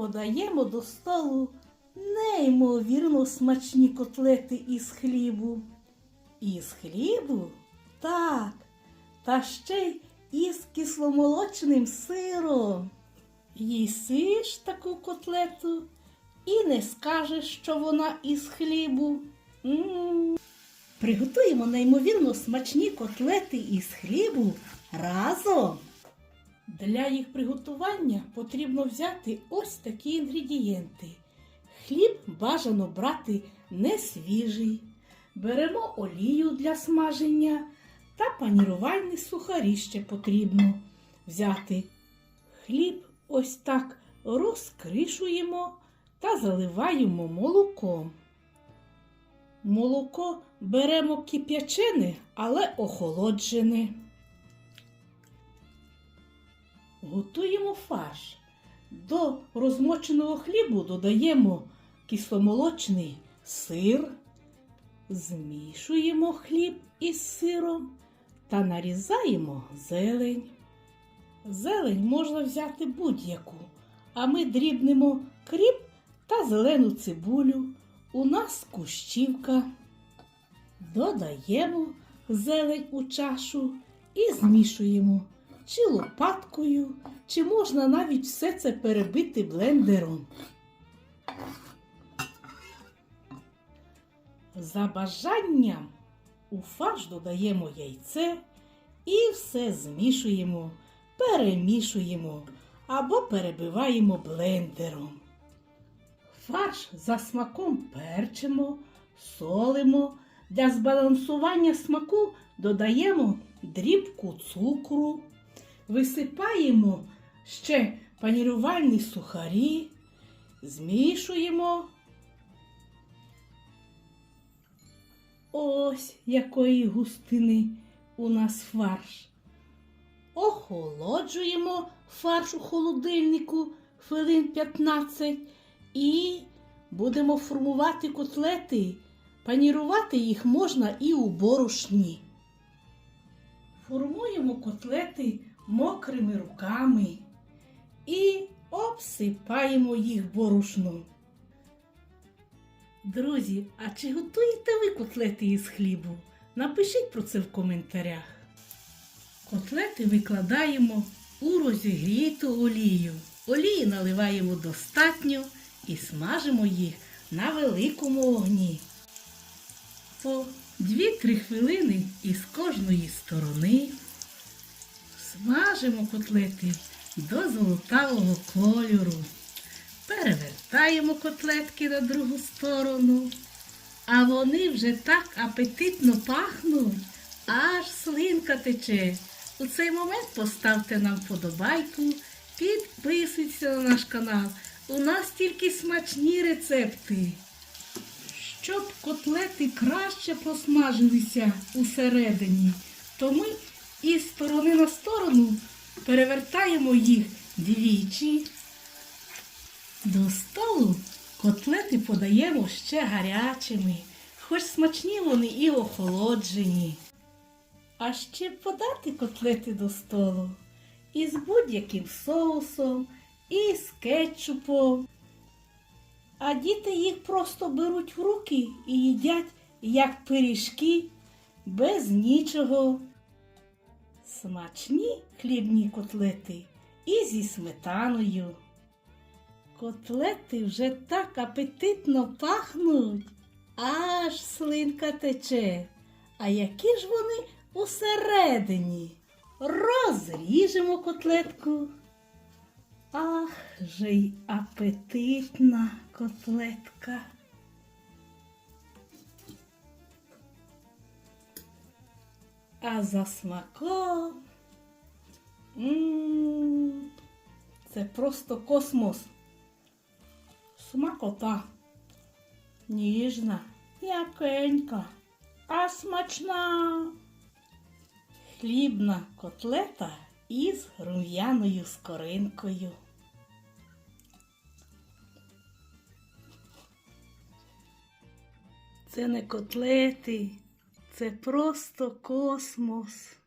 подаємо до столу неймовірно смачні котлети із хлібу. Із хлібу? Так, та ще й із кисломолочним сиром. Їсиш таку котлету і не скажеш, що вона із хлібу. м Приготуємо неймовірно смачні котлети із хлібу разом. Для їх приготування потрібно взяти ось такі інгредієнти. Хліб бажано брати не свіжий. Беремо олію для смаження та панірувальні сухарі ще потрібно взяти. Хліб ось так розкришуємо та заливаємо молоком. Молоко беремо кип'ячене, але охолоджене. Готуємо фарш. До розмоченого хлібу додаємо кисломолочний сир, змішуємо хліб із сиром та нарізаємо зелень. Зелень можна взяти будь-яку, а ми дрібнемо кріп та зелену цибулю. У нас кущівка. Додаємо зелень у чашу і змішуємо чи лопаткою, чи можна навіть все це перебити блендером. За бажанням у фарш додаємо яйце і все змішуємо, перемішуємо або перебиваємо блендером. Фарш за смаком перчимо, солимо. Для збалансування смаку додаємо дрібку цукру, висипаємо ще панірувальні сухарі, змішуємо. Ось якої густини у нас фарш. Охолоджуємо фарш у холодильнику хвилин 15 і будемо формувати котлети. Панірувати їх можна і у борошні. Формуємо котлети мокрими руками і обсипаємо їх борошном. Друзі, а чи готуєте ви котлети із хлібу? Напишіть про це в коментарях. Котлети викладаємо у розігріту олію. Олії наливаємо достатньо і смажимо їх на великому огні. По 2-3 хвилини із кожної сторони смажимо котлети до золотавого кольору. Перевертаємо котлетки на другу сторону. А вони вже так апетитно пахнуть, аж слинка тече. У цей момент поставте нам вподобайку, підписуйтесь на наш канал. У нас тільки смачні рецепти. Щоб котлети краще просмажилися усередині, то ми із перевертаємо їх двічі. До столу котлети подаємо ще гарячими, хоч смачні вони і охолоджені. А ще подати котлети до столу із будь-яким соусом, і з кетчупом. А діти їх просто беруть в руки і їдять, як пиріжки, без нічого. Смачні хлібні котлети і зі сметаною. Котлети вже так апетитно пахнуть, аж слинка тече. А які ж вони усередині? Розріжемо котлетку. Ах же й апетитна котлетка. А за смаком. м це просто космос. Смакота. Ніжна, м'якенька, а смачна. Хлібна котлета із рум'яною скоринкою. Це не котлети, це просто космос.